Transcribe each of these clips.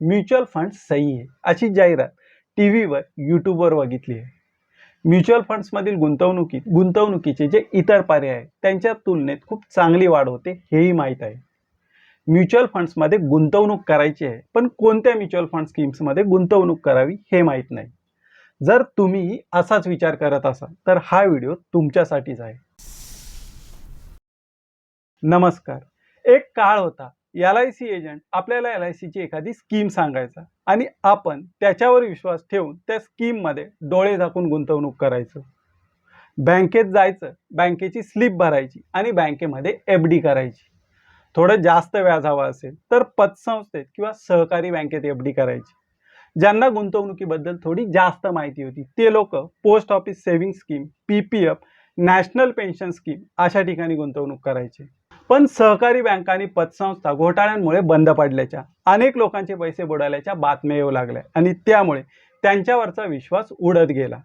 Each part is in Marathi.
म्युच्युअल फंड सही आहे अशी जाहिरात टी व्हीवर यूट्यूबवर बघितली आहे. म्युच्युअल फंड्समधील गुंतवणुकीत गुंतवणुकीचे जे इतर पर्याय आहेत त्यांच्या तुलनेत खूप चांगली वाढ होते हेही माहीत आहे. म्युच्युअल फंड्समध्ये गुंतवणूक करायची आहे पण कोणत्या म्युच्युअल फंड स्कीम्समध्ये गुंतवणूक करावी हे माहीत नाही. जर तुम्ही असाच विचार करत असाल तर हा व्हिडिओ तुमच्यासाठीच आहे. नमस्कार. एक काळ होता एल आय सी एजंट आपल्याला एल आय सीची एखादी स्कीम सांगायचा. आणि आपण त्याच्यावर विश्वास ठेवून त्या स्कीममध्ये डोळे झाकून गुंतवणूक करायचं. बँकेत जायचं बँकेची स्लिप भरायची आणि बँकेमध्ये एफ डी करायची. थोडं जास्त व्याज हवा असेल तर पतसंस्थेत किंवा सहकारी बँकेत एफ डी करायची. ज्यांना गुंतवणुकीबद्दल थोडी जास्त माहिती होती ते लोक post office saving scheme P P F national pension scheme अशा ठिकाणी गुंतवणूक करायची. पण सहकारी बँका आणि पतसंस्था घोटाळ्यांमुळे बंद पडल्याच्या अनेक लोकांचे पैसे बुडाल्याच्या बातम्या येऊ लागल्या आणि त्यामुळे त्यांच्यावरचा विश्वास उडत गेला.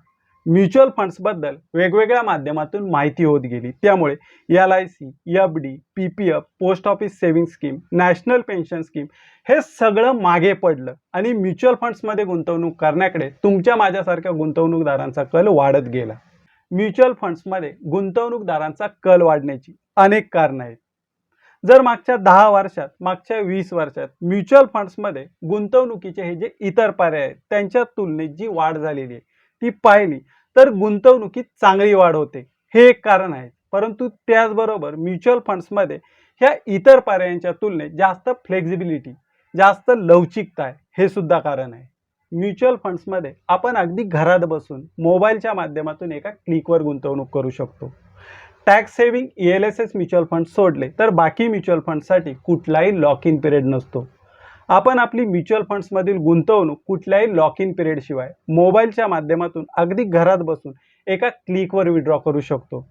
म्युच्युअल फंड्सबद्दल वेगवेगळ्या माध्यमातून माहिती होत गेली. त्यामुळे L I C F D P P F post office saving scheme national pension scheme हे सगळं मागे पडलं आणि म्युच्युअल फंड्समध्ये गुंतवणूक करण्याकडे तुमच्या माझ्यासारख्या गुंतवणूकदारांचा कल वाढत गेला. म्युच्युअल फंड्समध्ये गुंतवणूकदारांचा कल वाढण्याची अनेक कारणं आहेत. जर मागच्या दहा वर्षात मागच्या वीस वर्षात म्युच्युअल फंड्समध्ये गुंतवणुकीचे हे जे इतर पर्याय आहेत त्यांच्या तुलनेत जी वाढ झालेली आहे ती पाहिली तर गुंतवणुकीत चांगली वाढ होते. हे एक कारण आहे. परंतु त्याचबरोबर म्युच्युअल फंड्समध्ये ह्या इतर पर्यायांच्या तुलनेत जास्त फ्लेक्झिबिलिटी जास्त लवचिकता आहे. हे सुद्धा कारण आहे. म्युच्युअल फंड्समध्ये आपण अगदी घरात बसून मोबाईलच्या माध्यमातून एका क्लिकवर गुंतवणूक करू शकतो. Tax saving E L S S mutual fund सोडले तर बाकी म्युच्युअल फंडसाठी कुठलाही लॉक इन पिरियड नसतो. आपण आपली म्युच्युअल फंड्समधील गुंतवणूक कुठल्याही लॉक इन पिरियडशिवाय मोबाईलच्या माध्यमातून अगदी घरात बसून एका क्लिकवर विड्रॉ करू शकतो.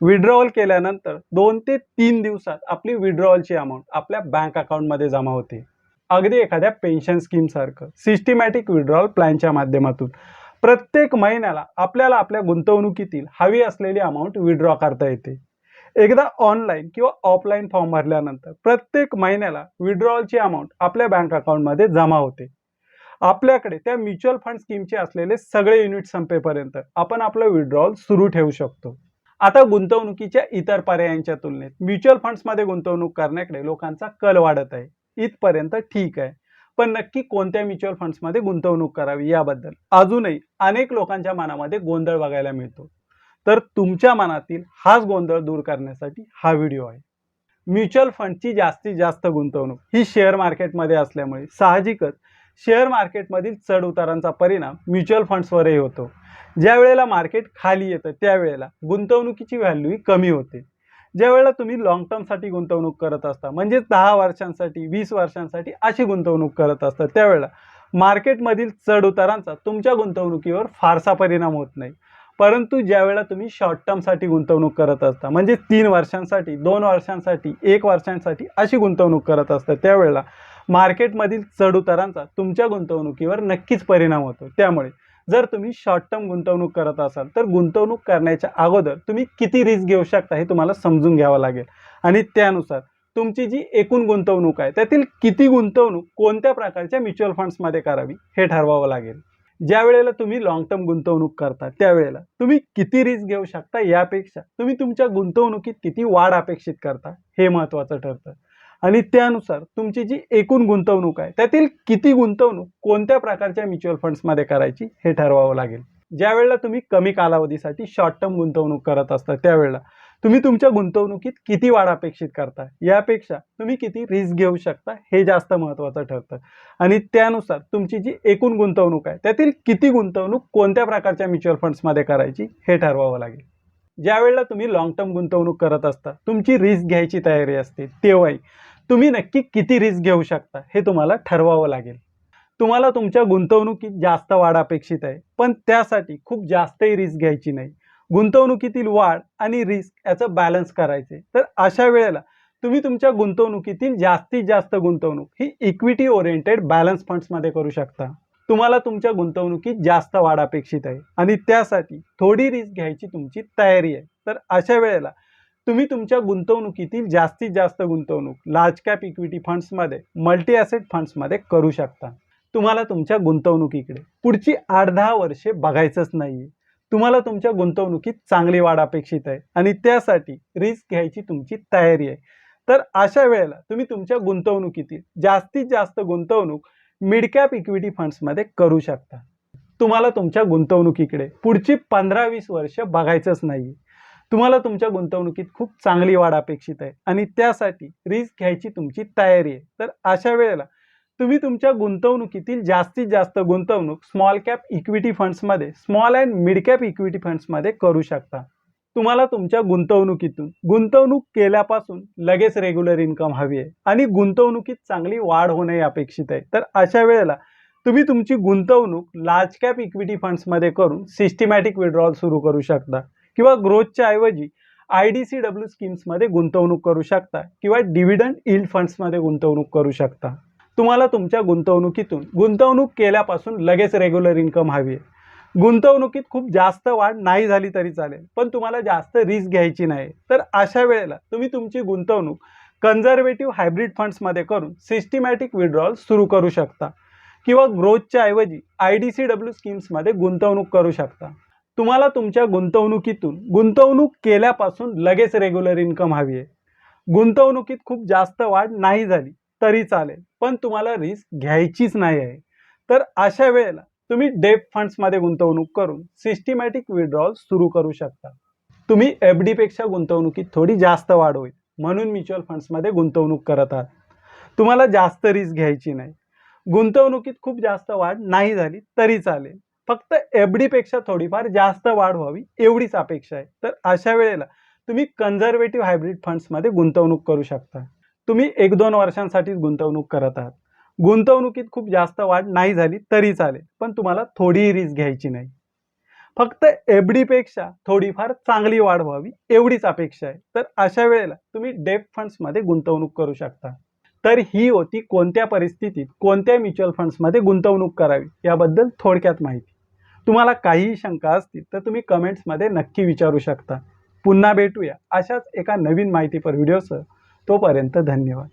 विड्रॉवल केल्यानंतर दोन ते तीन दिवसात आपली विड्रॉवलची अमाऊंट आपल्या बँक अकाउंटमध्ये जमा होते. अगदी एखाद्या पेन्शन स्कीमसारखं सिस्टमॅटिक विड्रॉवल प्लॅनच्या माध्यमातून प्रत्येक महिन्याला आपल्याला आपल्या गुंतवणुकीतील हवी असलेली अमाऊंट विड्रॉ करता येते. एकदा ऑनलाईन किंवा ऑफलाईन फॉर्म भरल्यानंतर प्रत्येक महिन्याला विड्रॉवलची अमाऊंट आपल्या बँक अकाउंटमध्ये जमा होते. आपल्याकडे त्या म्युच्युअल फंड स्कीमचे असलेले सगळे युनिट संपेपर्यंत आपण आपलं विड्रॉवल सुरू ठेवू शकतो. आता गुंतवणुकीच्या इतर पर्यायांच्या तुलनेत म्युच्युअल फंड्समध्ये गुंतवणूक करण्याकडे लोकांचा कल वाढत आहे. इथपर्यंत ठीक आहे. पण नक्की कोणत्या म्युच्युअल फंड्समध्ये गुंतवणूक करावी याबद्दल. अजूनही अनेक लोकांच्या मनामध्ये गोंधळ बघायला मिळतो. तर तुमच्या मनातील हाच गोंधळ दूर करण्यासाठी हा व्हिडिओ आहे. म्युच्युअल फंडची जास्तीत जास्त गुंतवणूक ही शेअर मार्केटमध्ये असल्यामुळे साहजिकच शेअर मार्केटमधील चढ उतारांचा परिणाम म्युच्युअल फंड्सवरही होतो. ज्या वेळेला मार्केट खाली येतं त्यावेळेला गुंतवणुकीची व्हॅल्यूही कमी होते. ज्या वेळेला तुम्ही लॉंग टर्मसाठी गुंतवणूक करत असता म्हणजेच दहा वर्षांसाठी वीस वर्षांसाठी अशी गुंतवणूक करत असता त्यावेळेला मार्केटमधील चढउतारांचा तुमच्या गुंतवणुकीवर फारसा परिणाम होत नाही. परंतु ज्यावेळेला तुम्ही शॉर्ट टर्मसाठी गुंतवणूक करत असता म्हणजे तीन वर्षांसाठी दोन वर्षांसाठी एक वर्षांसाठी अशी गुंतवणूक करत असता त्यावेळेला मार्केटमधील चढउतारांचा तुमच्या गुंतवणुकीवर नक्कीच परिणाम होतो. त्यामुळे जर तुम्ही शॉर्ट टर्म गुंतवणूक करत असाल तर गुंतवणूक करण्याच्या अगोदर तुम्ही किती रिस्क घेऊ शकता हे तुम्हाला समजून घ्यावं लागेल. आणि त्यानुसार तुमची जी एकूण गुंतवणूक आहे त्यातील किती गुंतवणूक कोणत्या प्रकारच्या म्युच्युअल फंड्समध्ये करावी हे ठरवावं लागेल. ज्या वेळेला तुम्ही लॉंग टर्म गुंतवणूक करता त्यावेळेला तुम्ही किती रिस्क घेऊ शकता यापेक्षा तुम्ही तुमच्या गुंतवणुकीत किती वाढ अपेक्षित करता हे महत्त्वाचं ठरतं. आणि त्यानुसार तुमची जी एकूण गुंतवणूक आहे त्यातील किती गुंतवणूक कोणत्या प्रकारच्या म्युच्युअल फंड्समध्ये करायची हे ठरवावं लागेल. ज्या वेळेला तुम्ही कमी कालावधीसाठी शॉर्ट टर्म गुंतवणूक करत असता त्यावेळेला तुम्ही तुमच्या गुंतवणुकीत किती वाढ अपेक्षित करता यापेक्षा तुम्ही किती रिस्क घेऊ शकता हे जास्त महत्त्वाचं ठरतं. आणि त्यानुसार तुमची जी एकूण गुंतवणूक आहे त्यातील किती गुंतवणूक कोणत्या प्रकारच्या म्युच्युअल फंड्समध्ये करायची हे ठरवावं लागेल. ज्यावेळेला तुम्ही लॉंग टर्म गुंतवणूक करत असता तुमची रिस्क घ्यायची तयारी असते तेव्हाही तुम्ही नक्की किती रिस्क घेऊ शकता हे तुम्हाला ठरवावं लागेल. तुम्हाला तुमच्या गुंतवणुकीत जास्त वाढ अपेक्षित आहे पण त्यासाठी खूप जास्तही रिस्क घ्यायची नाही. गुंतवणुकीतील वाढ आणि रिस्क याचं बॅलन्स करायचे तर अशा वेळेला तुम्ही तुमच्या गुंतवणुकीतील जास्तीत जास्त गुंतवणूक ही इक्विटी ओरिएंटेड बॅलन्स फंड्समध्ये करू शकता. तुम्हाला तुमच्या गुंतवणुकीत जास्त वाढ अपेक्षित आहे आणि त्यासाठी थोडी रिस्क घ्यायची तुमची तयारी आहे. तर अशा वेळेला तुम्ही तुमच्या गुंतवणुकीतील जास्तीत जास्त गुंतवणूक लार्ज कॅप इक्विटी फंड्समध्ये मल्टी ॲसेट फंड्समध्ये करू शकता. तुम्हाला तुमच्या गुंतवणुकीकडे पुढची आठ दहा वर्षे बघायचंच नाहीये. तुम्हाला तुमच्या गुंतवणुकीत चांगली वाढ अपेक्षित आहे आणि त्यासाठी रिस्क घ्यायची तुमची तयारी आहे. तर अशा वेळेला तुम्ही तुमच्या गुंतवणुकीतील जास्तीत जास्त गुंतवणूक मिड कॅप इक्विटी फंड्समध्ये करू शकता. तुम्हाला तुमच्या गुंतवणुकीकडे पुढची पंधरा वीस वर्ष बघायचंच नाही तुम्हाला तुमच्या गुंतवणुकीत खूप चांगली वाढ अपेक्षित आहे आणि त्यासाठी रिस्क घ्यायची तुमची तयारी आहे. तर अशा वेळेला तुम्ही तुमच्या गुंतवणुकीतील जास्तीत जास्त गुंतवणूक small cap equity फंड्समध्ये small and mid cap equity फंड्समध्ये करू शकता. तुम्हाला तुमच्या गुंतवणुकीतून गुंतवणूक केल्यापासून लगेच रेग्युलर इन्कम हवी आहे आणि गुंतवणुकीत चांगली वाढ होणे अपेक्षित आहे. तर अशा वेळेला तुम्ही तुमची गुंतवणूक लार्ज कॅप इक्विटी फंड्समध्ये करून सिस्टमॅटिक विड्रॉल सुरू करू शकता. किंवा ग्रोथच्या ऐवजी आय डी सी डब्ल्यू स्कीम्समध्ये गुंतवणूक करू शकता किंवा डिव्हिडंड इल्ड फंड्समध्ये गुंतवणूक करू शकता. तुम्हाला तुमच्या गुंतवणुकीतून गुंतवणूक केल्यापासून लगेच रेग्युलर इन्कम हवी आहे. गुंतवणुकीत खूप जास्त वाढ नाही झाली तरी चालेल पण तुम्हाला जास्त रिस्क घ्यायची नाही. तर अशा वेळेला तुम्ही तुमची गुंतवणूक कन्झर्वेटिव्ह हायब्रिड फंड्समध्ये करून सिस्टमॅटिक विड्रॉल सुरू करू शकता किंवा ग्रोथच्या ऐवजी आय डी सी डब्ल्यू स्कीम्समध्ये गुंतवणूक करू शकता. तुम्हाला तुमच्या गुंतवणुकीतून गुंतवणूक केल्यापासून लगेच रेग्युलर इन्कम हवी आहे. गुंतवणुकीत खूप जास्त वाढ नाही झाली तरी चालेल पण तुम्हाला रिस्क घ्यायचीच नाही आहे. तर अशा वेळेला तुम्ही डेप फंड्समध्ये गुंतवणूक करून सिस्टमॅटिक विड्रॉल सुरू करू शकता. तुम्ही एफ डीपेक्षा गुंतवणुकीत थोडी जास्त वाढ होईल म्हणून म्युच्युअल फंड्समध्ये गुंतवणूक करत आहात. तुम्हाला जास्त रिस्क घ्यायची नाही. गुंतवणुकीत खूप जास्त वाढ नाही झाली तरी चालेल फक्त एफडीपेक्षा थोडीफार जास्त वाढ व्हावी एवढीच अपेक्षा आहे. तर अशा वेळेला तुम्ही कन्झर्वेटिव्ह हायब्रिड फंड्समध्ये गुंतवणूक करू शकता. तुम्ही एक दोन वर्षांसाठीच गुंतवणूक करत आहात. गुंतवणुकीत खूप जास्त वाढ नाही झाली तरी चालेल पण तुम्हाला थोडीही रिस्क घ्यायची नाही. फक्त एफडीपेक्षा थोडीफार चांगली वाढ व्हावी एवढीच अपेक्षा आहे. तर अशा वेळेला तुम्ही डेप फंड्समध्ये गुंतवणूक करू शकता. तर ही होती कोणत्या परिस्थितीत कोणत्या म्युच्युअल फंड्समध्ये गुंतवणूक करावी याबद्दल थोडक्यात माहिती. तुम्हाला काहीही शंका असतील तर तुम्ही कमेंट्समध्ये नक्की विचारू शकता. पुन्हा भेटूया अशाच एका नवीन माहितीपर व्हिडिओसह तोपर्यंत धन्यवाद.